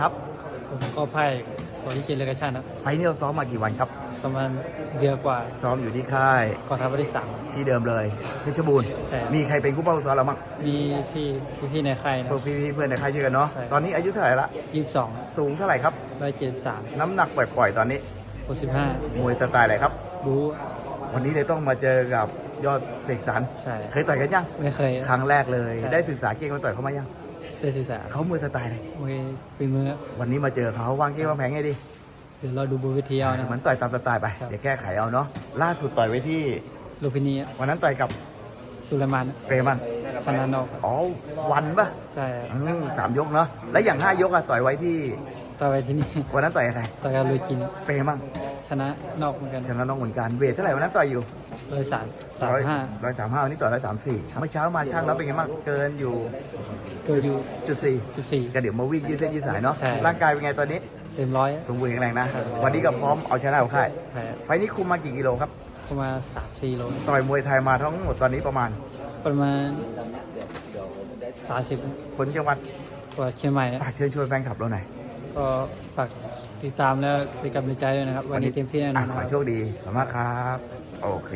ครับผมก็ไพ่สวนที่เจริญกระชาตินะไฟล์นี้เราซ้อมมากี่วันครับ ประมาณเดือนกว่าซ้อมอยู่ที่ค่ายก็ทัพวันที่สามที่เดิมเลยเพชรบูรณ์ใช่ มีใครเป็นคู่เป้าซ้อมเราบ้างมีพี่พี่พี่ในค่ายนะ พวกพี่ๆเพื่อนในค่ายชื่อกันเนาะใช่ ตอนนี้อายุเท่าไหร่ละยี่สิบสองสูงเท่าไหร่ครับ ร้อยเจ็ดสามน้ำหนักปล่อยๆตอนนี้หกสิบห้ามวยสไตล์อะไรครับรู้วันนี้เลยต้องมาเจอกับยอดเสกสรรใช่ เคยต่อยกันยัง ไม่เคย ครั้งแรกเลย ใช่ ได้ศึกษาเก่งมาต่อยเขามายัง ได้ศึกษาเขามวยสไตล์อะไรมวยฝีมือวันนี้มาเจอเขาวางเก่งวางแผงไงดีเดี๋ยวเราดูบนเวิทยานะเหมือนต่อยตามสไตล์ไปครับเดี๋ยวแก้ไขเอาเนาะ ล่าสุดต่อยไว้ที่ลูพินีวันนั้นต่อยกับสุเลมานเปรมันชนะนอกอ๋อ วันปะใช่อืมสามยกเนาะ แล้วอย่างห้ายกอะต่อยไว้ที่ ต่อไปที่นี่ วันนั้นต่อยกับใคร ต่อยกับลุยจินเปรมั่งชนะนอกเหมือนกัน ชนะน้องเหมือนกัน เวทเท่าไหร่วันนั้นต่อยอยู่ ร้อยสามสามร้อยห้า ร้อยสามห้าวันนี้ต่อยร้อยสามสี่เมื่อเช้ามาช่างแล้วเป็นไงบ้างเกินอยู่เกิดอยู่ จุดสี่จุดสี่ ก็เดี๋ยวมาวิ่งยืดเส้นยืดสายเนาะใช่ ร่างกายเป็นไงตอนนี้ เต็มร้อยสมบูรณ์แข็งแรงนะ วันนี้ก็พร้อมเอาชนะเอาค่ายใช่ไฟล์นี้คุมมากี่กิโลครับ ประมาณสามสี่โลต่อยมวยไทยมาทั้งหมดตอนนี้ประมาณ ประมาณสามสิบคนจังหวัดกว่าเชียงใหม่นะฝากเชิญชวนแฟนคลับเราหน่อยก็ฝากติดตามแล้วเป็นกำลังใจด้วยนะครับ วันนี้เต็มที่แน่นอนอะนะขคอรับ โชคดีขอบคุณมากครับ โอเค